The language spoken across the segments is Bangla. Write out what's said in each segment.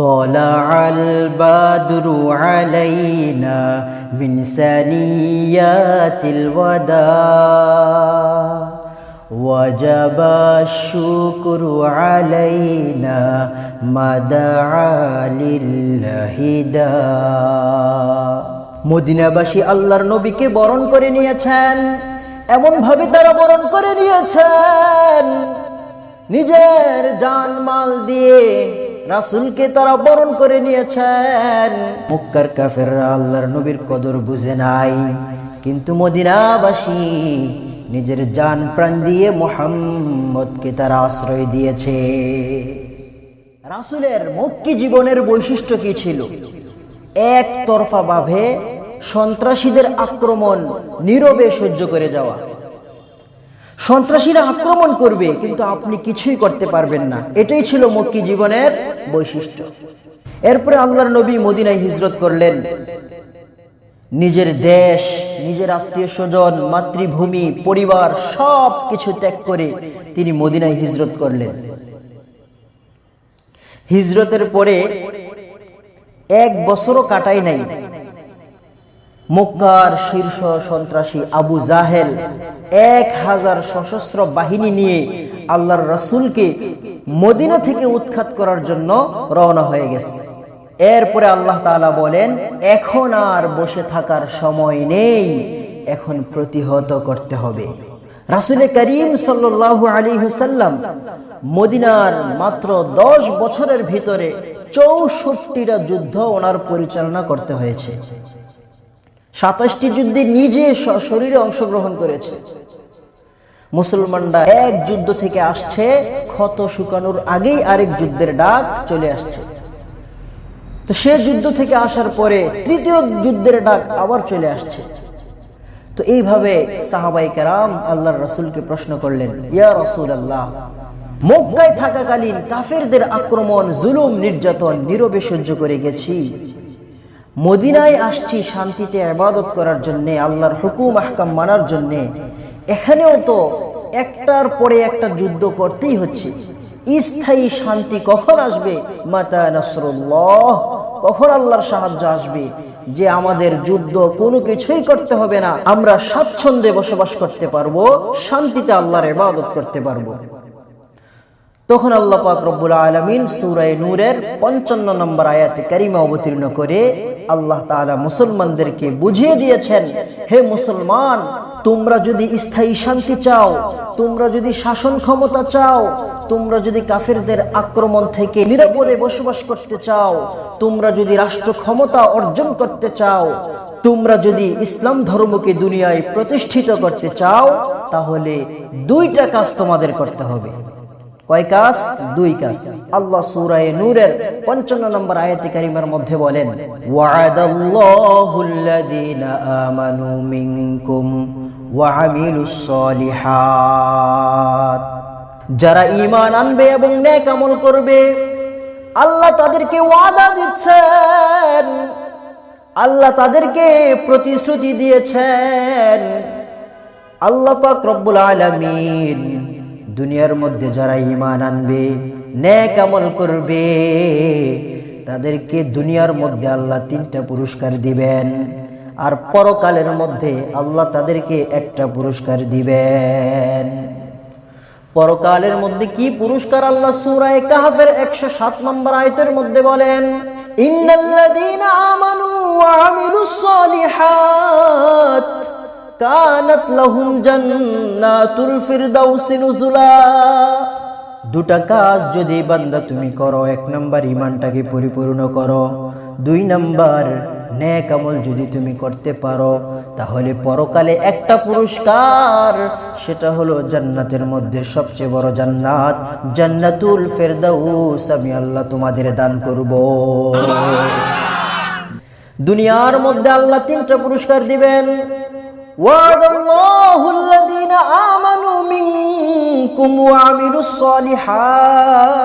طلع البدر علينا من ثنيات الوداع وجب الشكر علينا ما دعا لله داع মদিনাবাসী আল্লাহর নবীকে বরণ করে নিয়েছেন এমন ভাবে তারা বরণ করে নিয়েছেন নিজের জান মাল দিয়ে রাসুলকে তারা বরণ করে নিয়েছেন। মুক্কার কাফেররা আল্লাহর নবীর কদর বুঝে নাই। কিন্তু মদিনাবাসী নিজের জান প্রাণ দিয়ে মোহাম্মদকে তারা আশ্রয় দিয়েছে। রাসুলের মক্কি জীবনের বৈশিষ্ট্য কি ছিল? একতরফা ভাবে সন্ত্রাসীদের আক্রমণ নীরবে সহ্য করে যাওয়া। সন্ত্রাসীরা আক্রমণ করবে, কিন্তু আপনি কিছুই করতে পারবেন না। এটাই ছিল মক্কি জীবনের বৈশিষ্ট্য। এরপরে আল্লাহর নবী মদিনায় হিজরত করলেন। নিজের দেশ, নিজের আত্মীয় স্বজন, মাতৃভূমি, পরিবার সব কিছু ত্যাগ করে তিনি মদিনায় হিজরত করলেন। হিজরতের পরে এক বছরও কাটাই নাই। মক্কার শীর্ষ সন্ত্রাসী আবু জাহেল এক হাজার সশস্ত্র বাহিনী নিয়ে আল্লাহর রসুলকে মদিনা থেকে উৎখাত করার জন্য রওনা হয়ে গেছে। এরপরে আল্লাহ তাআলা বলেন, এখন আর বসে থাকার সময় নেই, এখন প্রতিহত করতে হবে। রাসুল করিম সাল্লাল্লাহু আলী হুসাল্লাম মদিনার মাত্র দশ বছরের ভিতরে চৌষট্টিটা যুদ্ধ ওনার পরিচালনা করতে হয়েছে। সাতাশটি যুদ্ধে নিজে শরীরে অংশগ্রহণ করেছে। মুসলমানরা এক যুদ্ধ থেকে আসছে, ক্ষত শুকানোর আগেই আরেক যুদ্ধের ডাক চলে আসছে। তো সে যুদ্ধ থেকে আসার পরে তৃতীয় যুদ্ধের ডাক আবার চলে আসছে। তো এইভাবে সাহাবাই কেরাম আল্লাহর রসুলকে প্রশ্ন করলেন, ইয়া রসুল আল্লাহ মক্কায় থাকাকালীন কাফেরদের আক্রমণ, জুলুম, নির্যাতন, নীরবে সহ্য করে গেছি। মদিনায় আসছি শান্তিতে আবাদত করার জন্যে, আল্লাহর হুকুম, আহকাম মানার জন্যে। এখানেও তো একটার পরে একটা যুদ্ধ করতেই হচ্ছে। স্থায়ী শান্তি কখন আসবে? মাতা নসরুল্লাহ, কখন আল্লাহর সাহায্য আসবে? যে আমাদের যুদ্ধ কোনো কিছুই করতে হবে না। আমরা স্বাচ্ছন্দ্যে বসবাস করতে পারব, শান্তিতে আল্লাহর ইবাদত করতে পারব। তখন আল্লাহ পাক রব্বুল আলমিন সুরায় নূরের পঞ্চান্ন নম্বর আয়াতে কারিমা অবতীর্ণ করে আল্লাহ তাআলা মুসলমানদেরকে বুঝিয়ে দিয়েছেন, হে মুসলমান, তোমরা যদি স্থায়ী শান্তি চাও, তোমরা যদি শাসন ক্ষমতা চাও, তোমরা যদি কাফেরদের আক্রমণ থেকে নিরাপদে বসবাস করতে চাও, তোমরা যদি রাষ্ট্র ক্ষমতা অর্জন করতে চাও, তোমরা যদি ইসলাম ধর্মকে দুনিয়ায় প্রতিষ্ঠিত করতে চাও, তাহলে দুইটা কাজ তোমাদের করতে হবে। কয় কাজ? দুই কাজ। আল্লাহ সূরায়ে নূরের 55 নম্বর আয়াতে কারিমার মধ্যে বলেন আমানু মিনকুম যারা ইমান আনবে এবং নেক আমল করবে, আল্লাহ তাদেরকে ওয়াদা দিচ্ছেন। আল্লাহ তাদেরকে প্রতিশ্রুতি দিয়েছেন। আল্লাহ পাক রব্বুল আলামিন দুনিয়ার মধ্যে যারা ইমান আনবে ন্যাক আমল করবে, তাদেরকে দুনিয়ার মধ্যে আল্লাহ তিনটা পুরস্কার দিবেন। আর পরকালের মধ্যে আল্লাহ তাদেরকে একটা পুরস্কার দিবেন। পরকালের মধ্যে কি পুরস্কার আল্লাহ সূরায়ে কাহফের 107 নম্বর আয়াতের মধ্যে বলেন, ইন্নাল্লাযীনা আমানু ওয়া আমিলুস সলিহাত। কানাত লাহুম জান্নাতুল ফিরদাউসি নুজুলা। দুটা কাজ যদি বান্দা তুমি করো এক নাম্বার ইমানটাকে পরিপূর্ণ করো দুই নাম্বার নেক আমল যদি তুমি করতে পারো তাহলে পরকালে একটা পুরস্কার সেটা হলো জান্নাতের মধ্যে সবচেয়ে বড় জান্নাত জান্নাতুল ফেরদাউস আমি আল্লাহ তোমাদের দান করব। দুনিয়ার মধ্যে আল্লাহ তিনটা পুরস্কার দিবেন। وعد الله الذين آمنوا منكم وعملوا الصالحات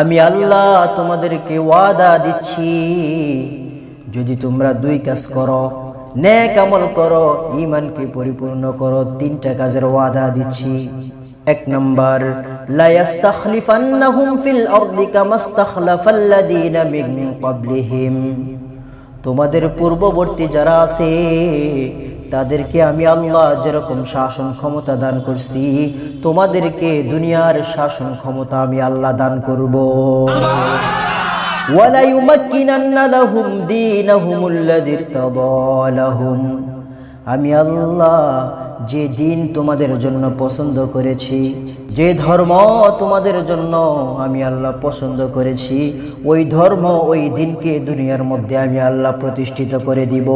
আমি আল্লাহ তোমাদেরকে ওয়াদা দিচ্ছি যদি তোমরা দুই কাজ করো নেক আমল করো ইমানকে পরিপূর্ণ করো তিনটা কাজের ওয়াদা দিচ্ছি এক নম্বর লায়াস্তাখলিফান্নাহুম ফিল আরদি কামাস্তাখলাফাল্লাযীনা মিন ক্বাবলিহিম তোমাদের পূর্ববর্তী যারা আছে তাদেরকে আমি আল্লাহ যেরকম শাসন ক্ষমতা দান করছি তোমাদেরকে দুনিয়ার শাসন ক্ষমতা আমি আল্লাহ দান করব وَلَيُمَكِّنَنَّ لَهُمْ دِينَهُمُ الَّذِي ارْتَضَىٰ لَهُمْ আমি আল্লাহ যে দিন তোমাদের জন্য পছন্দ করেছি, যে ধর্ম তোমাদের জন্য আমি আল্লাহ পছন্দ করেছি, ওই ধর্ম ওই দিনকে দুনিয়ার মধ্যে আমি আল্লাহ প্রতিষ্ঠিত করে দিব।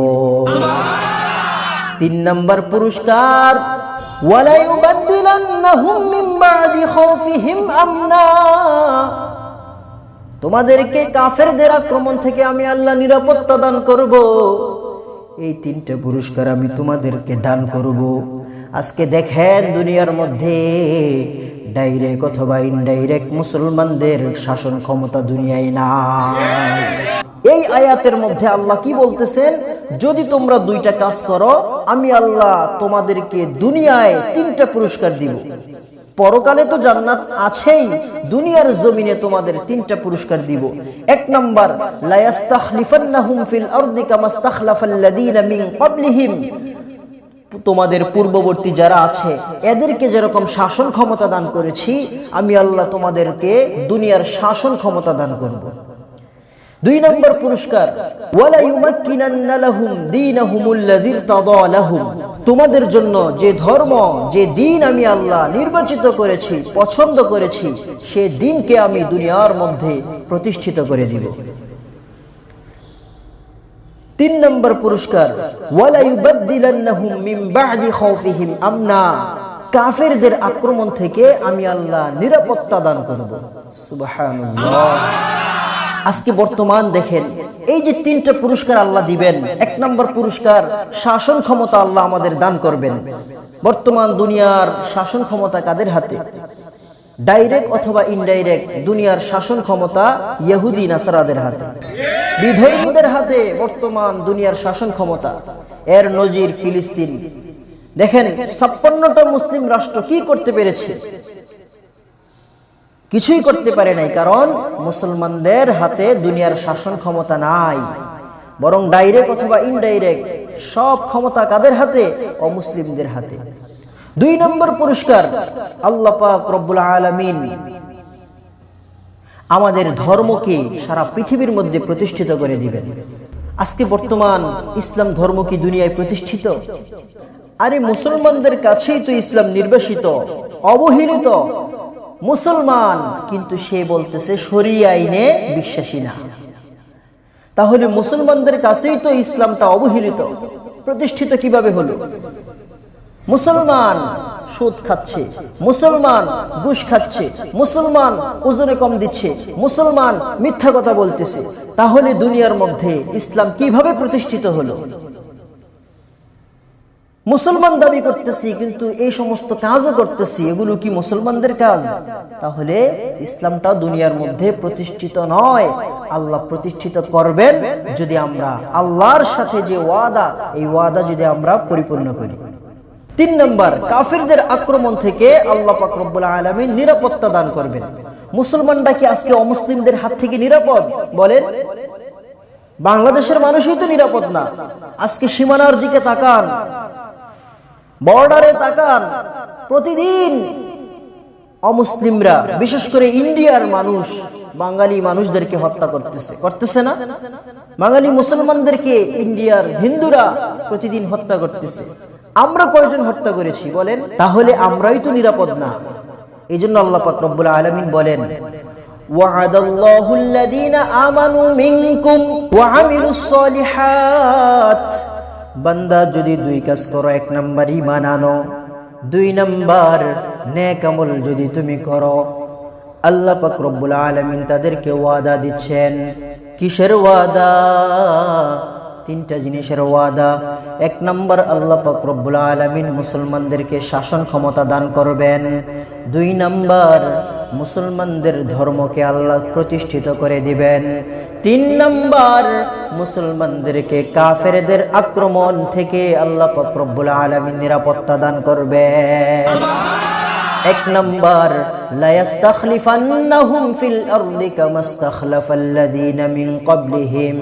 তিন নম্বর পুরস্কার তোমাদেরকে কাফেরদের আক্রমণ থেকে আমি আল্লাহ নিরাপত্তা দান করব। এই তিনটা পুরস্কার আমি তোমাদেরকে দান করব। আজকে দেখেন দুনিয়ার মধ্যে ডাইরেক্ট অথবা ইনডাইরেক্ট মুসলমানদের শাসন ক্ষমতা দুনিয়ায় নাই। এই আয়াতের মধ্যে আল্লাহ কি বলতেছেন? যদি তোমরা দুইটা কাজ করো, আমি আল্লাহ তোমাদেরকে দুনিয়ায় তিনটা পুরস্কার দিব। পরকালে তো জান্নাত আছেই, দুনিয়ার জমিনে তোমাদের তিনটা পুরস্কার দিব। এক নম্বর তোমাদের পূর্ববর্তী যারা আছে, এদেরকে যেরকম শাসন ক্ষমতা দান করেছি, আমি আল্লাহ তোমাদেরকে দুনিয়ার শাসন ক্ষমতা দান করব। দুই নম্বর পুরস্কার তোমাদের জন্য যে ধর্ম, যে দিন আমি আল্লাহ নির্বাচিত করেছি, পছন্দ করেছি, সে দিনকে আমি দুনিয়ার মধ্যে প্রতিষ্ঠিত করে দিব। তিন নম্বর পুরস্কার মিন আমনা। কাফেরদের আক্রমণ থেকে আমি আল্লাহ নিরাপত্তা দান করব। সুবহানাল্লাহ। আজকে বর্তমান দেখেন, এই যে তিনটা পুরস্কার আল্লাহ দিবেন, এক নম্বর পুরস্কার শাসন ক্ষমতা আল্লাহ আমাদের দান করবেন। বর্তমান দুনিয়ার শাসন ক্ষমতা কাদের হাতে? ডাইরেক্ট অথবা ইনডাইরেক্ট দুনিয়ার শাসন ক্ষমতা ইহুদি, নাসারাদের হাতে। বিধর্মীদের হাতে বর্তমান দুনিয়ার শাসন ক্ষমতা। এর নজির ফিলিস্তিন। দেখেন, ছাপ্পান্নটা মুসলিম রাষ্ট্র কি করতে পেরেছে? কিছুই করতে পারে নাই, কারণ মুসলমানদের হাতে দুনিয়ার শাসন ক্ষমতা নাই, বরং ডাইরেক্ট অথবা ইনডাইরেক্ট সব ক্ষমতা কাদের হাতে? অমুসলিমদের হাতে। দুই নম্বর পুরস্কার, আল্লাহ পাক রব্বুল আলামিন আমাদের ধর্মকে সারা পৃথিবীর মধ্যে প্রতিষ্ঠিত করে দিবেন। আজকে বর্তমান ইসলাম ধর্ম কি দুনিয়ায় প্রতিষ্ঠিত? আরে মুসলমানদের কাছেই তো ইসলাম নির্বাসিত, অবহেলিত মুসলমান, কিন্তু সে বলতেছে শরিয়া আইনে বিশ্বাসী না। তাহলে মুসলমানদের কাছেই তো ইসলামটা অবহেলিত, প্রতিষ্ঠিত কীভাবে হলো? মুসলমান সুদ খাচ্ছে, মুসলমান ঘুষ খাচ্ছে, মুসলমান ওজনে কম দিচ্ছে, মুসলমান মিথ্যা কথা বলতেছে। তাহলে দুনিয়ার মধ্যে ইসলাম কীভাবে প্রতিষ্ঠিত হলো? মুসলমান দাবি করতেছি, কিন্তু এই সমস্ত কাজও করতেছি, এগুলো কি মুসলমানদের কাজ? তাহলে ইসলামটা দুনিয়ার মধ্যে প্রতিষ্ঠিত নয়। আল্লাহ প্রতিষ্ঠিত করবেন যদি আমরা আল্লাহর সাথে যে ওয়াদা, এই ওয়াদা যদি আমরা পরিপূর্ণ করি। তিন নম্বর, কাফিরদের আক্রমণ থেকে আল্লাহ পাক রব্বুল আলামিন নিরাপত্তা দান করবেন। মুসলমানরা কি আজকে অমুসলিমদের হাত থেকে নিরাপদ? বলেন। বাংলাদেশের মানুষই তো নিরাপদ না। আজকে সীমানার দিকে তাকান। বর্ডারে তাকান প্রতিদিন অমুসলিমরা বিশেষ করে ইন্ডিয়ার মানুষ বাঙালি মানুষদেরকে হত্যা করতেছে করতেছে না বাঙালি মুসলমানদেরকে ইন্ডিয়ার হিন্দুরা প্রতিদিন হত্যা করতেছে আমরা কয়জন হত্যা করেছি বলেন তাহলে আমরাই তো নিরাপদ না এই জন্য আল্লাহ পাক রব্বুল আলামিন বলেন وعد الله الذين آمنوا منكم وعملوا الصالحات বান্দা যদি দুই কাজ করো, এক নাম্বার ইমান দুই নাম্বার নেক আমল যদি তুমি করো। আল্লাহ রব্বুল আলামিন তাদেরকে ওয়াদা দিচ্ছেন। কিসের ওয়াদা? তিনটা জিনিসের ওয়াদা। এক নম্বর, আল্লাহ রব্বুল আলামিন মুসলমানদেরকে শাসন ক্ষমতা দান করবেন। দুই নম্বর মুসলমানদের ধর্মকে আল্লাহ প্রতিষ্ঠিত করে দিবেন। তিন নম্বর, মুসলমানদেরকে কাফেরদের আক্রমণ থেকে আল্লাহ পাক রব্বুল আলামিন নিরাপত্তা দান করবেন। এক নাম্বার লায়াস্তাখলিফান্নাহুম ফিল আরদি কামাস্তাখলাফাল্লাযীনা মিন ক্বাবলিহিম।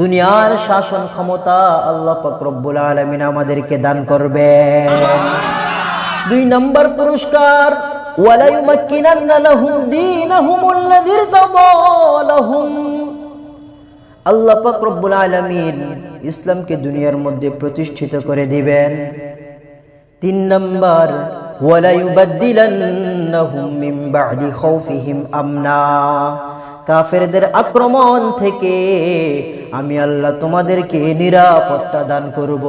দুনিয়ার শাসন ক্ষমতা আল্লাহ রব্বুল আলামিন আমাদেরকে দান করবেন। দুই নম্বর পুরস্কার আল্লাহ ইসলামকে দুনিয়ার মধ্যে প্রতিষ্ঠিত করে দিবেন। তিন নম্বর কাফেরদের আক্রমণ থেকে আমি আল্লাহ তোমাদেরকে নিরাপত্তা দান করব।